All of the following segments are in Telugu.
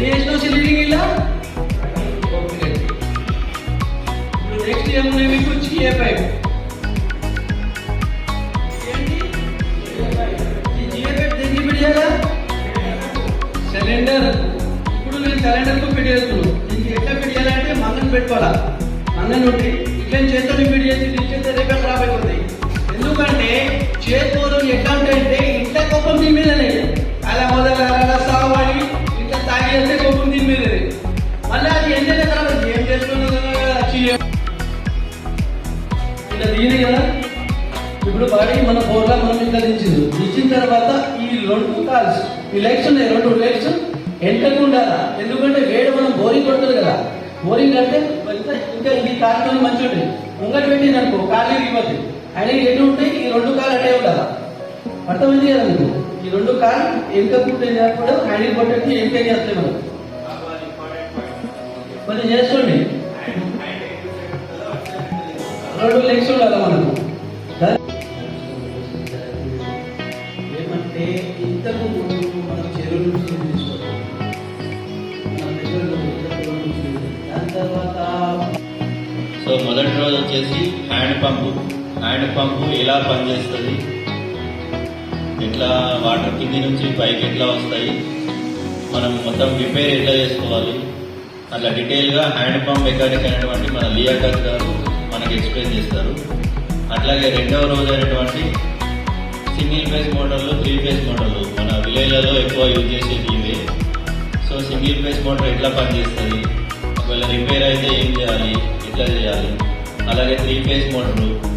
ఎన్ని చేసినావు సిలిండరింగ్ ఇలా ఇప్పుడు నెక్స్ట్ ఏమున్నాయి మీకు జిఏ పైప్ ఏంటి? ఈ జిఏ సిలిండర్ ఇప్పుడు నేను సిలిండర్కు ఫిట్ చేస్తున్నాను దీనికి ఎట్లా ఫిట్ చేయాలంటే మంగన్ పెట్టుకోవాలా. మంగన్ ఉంటే ఇట్లా చేతితో ఫిట్ చేసి తీసేస్తే రేపే ఖరాబ్ అయిపోతాయి ఎందుకంటే చేతితో ఎట్లా ఉంటాయంటే ఇంట్లో కోపం దీని మీదనే. ఇంట్లో కోపం దీని మీద మళ్ళీ అది ఏం చేయాలి తర్వాత ఏం చేస్తున్నదో ఇలా దీని కదా. ఇప్పుడు బాడీ మన బోర్లా మనం ఇట్లా దించింది దించిన తర్వాత ఈ రెండు కాల్స్ ఈ లెగ్స్ ఉన్నాయి రెండు లెగ్స్ ఎంటకు ఉండాలా? ఎందుకంటే వేడి మనం బోరింగ్ కొడుతుంది కదా. బోరింగ్ అంటే ఇంకా ఇంకా ఇది కాలుతో మంచి ఉంటుంది ముంగట పెట్టింది అనుకో కాళ్ళు ఇరిగిపోతుంది అయినా ఎటు ఉంటాయి ఈ రెండు కాలు అటే ఉండాలా? అర్థమైంది కదా మీకు? ఈ రెండు కాలు ఎంత పుట్టింది కూడా హ్యాండిల్ బటన్ ఏం పే చేస్తాయి మనం? కొంచెం చేసుకోండి రెండు లెగ్స్ ఉండాలి మనకు. ఏమంటే ఇంతకు ముందు మనం చెరువు నుంచి తీసుకోవాలి దాని తర్వాత సో మొదటి రోజు వచ్చేసి హ్యాండ్ పంపు. హ్యాండ్ పంపు ఎలా పనిచేస్తుంది? ఎట్లా వాటర్ కింది నుంచి పైకి ఎట్లా వస్తాయి? మనం మొత్తం రిపేర్ ఎట్లా చేసుకోవాలి? అట్లా డీటెయిల్గా హ్యాండ్ పంప్ మెకానిక్ అనేటువంటి మన లియాకత్ గారు మనకి ఎక్స్ప్లెయిన్ చేస్తారు. అట్లాగే రెండవ రోజు అయినటువంటి సింగిల్ ఫేజ్ మోటార్లు త్రీ ఫేజ్ మోటార్లు మన విలేజ్లలో ఎక్కువ యూజ్ చేసేది ఇవే. సో సింగిల్ ఫేజ్ మోటార్ ఎట్లా పనిచేస్తుంది? ఒకవేళ రిపేర్ అయితే ఏం చేయాలి? ఎట్లా చేయాలి? అలాగే త్రీ ఫేజ్ మోటార్లు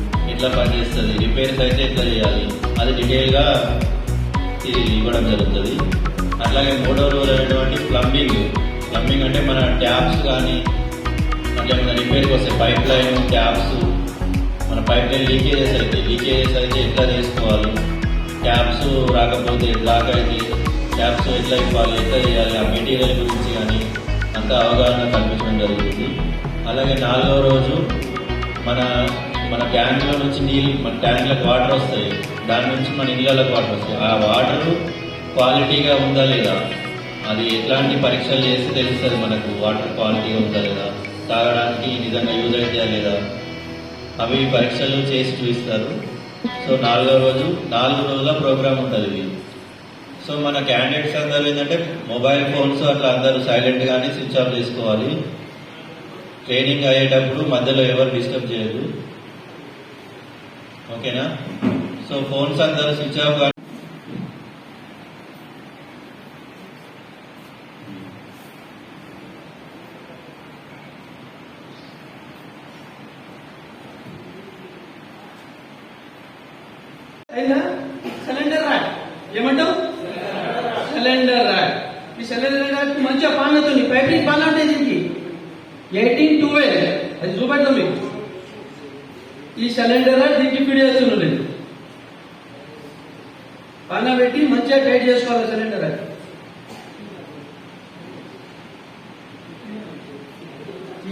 ఎట్లా పనిచేస్తుంది? రిపేర్స్ అయితే ఎట్లా చేయాలి? అది డీటెయిల్గా ఇవ్వడం జరుగుతుంది. అట్లాగే మూడో రోజు అనేటువంటి ప్లంబింగ్ ప్లంబింగ్ అంటే మన ట్యాప్స్ కానీ అట్లా ఏమైనా రిపేర్కి వస్తే పైప్ లైన్ ట్యాప్స్ మన పైప్ లైన్ లీకేజెస్ అయితే లీకేజెస్ అయితే ఎట్లా చేసుకోవాలి ట్యాప్స్ రాకపోతే బ్లాక్ అయితే ట్యాప్స్ ఎట్లా ఇవ్వాలి? ఎట్లా చేయాలి? ఆ మెటీరియల్ గురించి కానీ అంత అవగాహన కల్పించడం జరుగుతుంది. అలాగే నాలుగో రోజు మన మన ట్యాంక్లో నుంచి నీళ్ళు మన ట్యాంక్లకు వాటర్ వస్తాయి. దాని నుంచి మన ఇళ్ళకి వాటర్ వస్తాయి. ఆ వాటర్ క్వాలిటీగా ఉందా లేదా? అది ఎట్లాంటి పరీక్షలు చేస్తే తెలుస్తుంది మనకు? వాటర్ క్వాలిటీగా ఉందా లేదా? తాగడానికి నిజంగా యూజ్ అవుతుందా లేదా? అవి పరీక్షలు చేసి చూపిస్తారు. సో నాలుగో రోజు నాలుగు రోజుల ప్రోగ్రామ్ ఉంటుంది ఇది. సో మన క్యాండిడేట్స్ అందరూ ఏంటంటే మొబైల్ ఫోన్స్ అట్లా అందరూ సైలెంట్గానే స్విచ్ ఆఫ్ చేసుకోవాలి. ట్రైనింగ్ అయ్యేటప్పుడు మధ్యలో ఎవరు డిస్టర్బ్ చేయదు ఓకేనా? సో ఫోన్స్ అందరూ స్విచ్ ఆఫ్ కానీ అయిందా సిలిండర్ ర్యాక్ ఏమంటావు? సిలిండర్ ర్యాక్ ఈ సిలిండర్ ర్యాక్ మంచిగా పాన్ అవుతుంది. పైపింగ్ పాన్ ఉంటాయి దీనికి ఎయిటీన్ ట్వెల్వ్ అది చూపెడతాం మీకు. ఈ సిలిండర్ ర్యాక్ దీనికి ఫిడ్ నేను పెట్టి మంచిగా టైట్ చేసుకోవాలి సిలిండర్ అది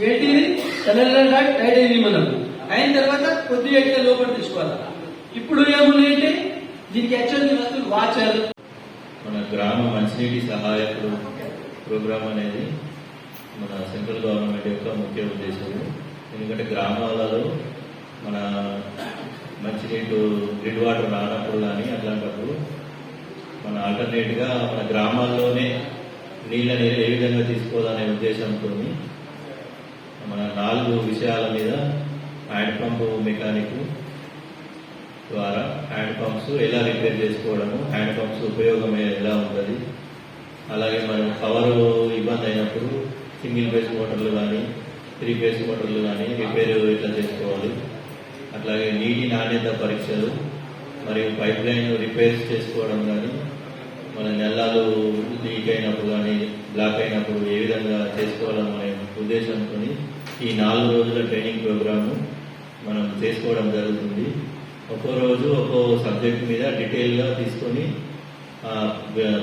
ఏంటిది సిలిండర్ టైట్ అయింది మనం అయిన తర్వాత కొద్దిగా ఇట్లా లోపల తీసుకోవాలి. ఇప్పుడు ఏమున్నాయంటే దీనికి యాక్చువల్ వస్తువులు వాచర్ మన గ్రామ మంచినీటి సహాయకుడు ప్రోగ్రామ్ అనేది మన సెంట్రల్ గవర్నమెంట్ యొక్క ముఖ్య ఉద్దేశం. ఎందుకంటే గ్రామాలలో మన మంచినీటి గ్రిడ్ వాటర్ రానప్పుడు కానీ అట్లాంటప్పుడు మన ఆల్టర్నేట్గా మన గ్రామాల్లోనే నీళ్ళని ఏ విధంగా తీసుకోవాలనే ఉద్దేశంతో మన నాలుగు విషయాల మీద హ్యాండ్ పంపు మెకానిక్ ద్వారా హ్యాండ్ పంప్స్ ఎలా రిపేర్ చేసుకోవడము హ్యాండ్ పంప్స్ ఉపయోగం ఎలా ఉంటుంది అలాగే మనం పవర్ ఇబ్బంది అయినప్పుడు సింగిల్ ఫేస్ మోటార్లు కానీ త్రీ ఫేస్ మోటార్లు కానీ రిపేర్ అట్లాగే నీటి నాణ్యత పరీక్షలు మరియు పైప్ లైన్ రిపేర్స్ చేసుకోవడం కానీ మన నెలలు లీక్ అయినప్పుడు కానీ బ్లాక్ అయినప్పుడు ఏ విధంగా చేసుకోవాలనే ఉద్దేశంతో ఈ నాలుగు రోజుల ట్రైనింగ్ ప్రోగ్రాము మనం చేసుకోవడం జరుగుతుంది. ఒక్కో రోజు ఒక్కో సబ్జెక్ట్ మీద డీటెయిల్గా తీసుకొని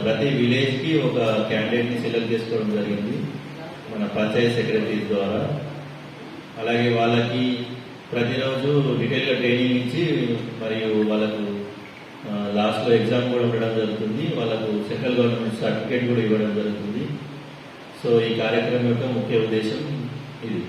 ప్రతి విలేజ్కి ఒక క్యాండిడేట్ని సెలెక్ట్ చేసుకోవడం జరిగింది. మన పంచాయత్ సెక్రటరీస్ ద్వారా. అలాగే వాళ్ళకి ప్రతిరోజు డీటెయిల్గా ట్రైనింగ్ ఇచ్చి మరియు వాళ్ళకు లాస్ట్లో ఎగ్జామ్ కూడా ఉండడం జరుగుతుంది. వాళ్ళకు సెంట్రల్ గవర్నమెంట్ సర్టిఫికేట్ కూడా ఇవ్వడం జరుగుతుంది. సో ఈ కార్యక్రమం యొక్క ముఖ్య ఉద్దేశం ఇది.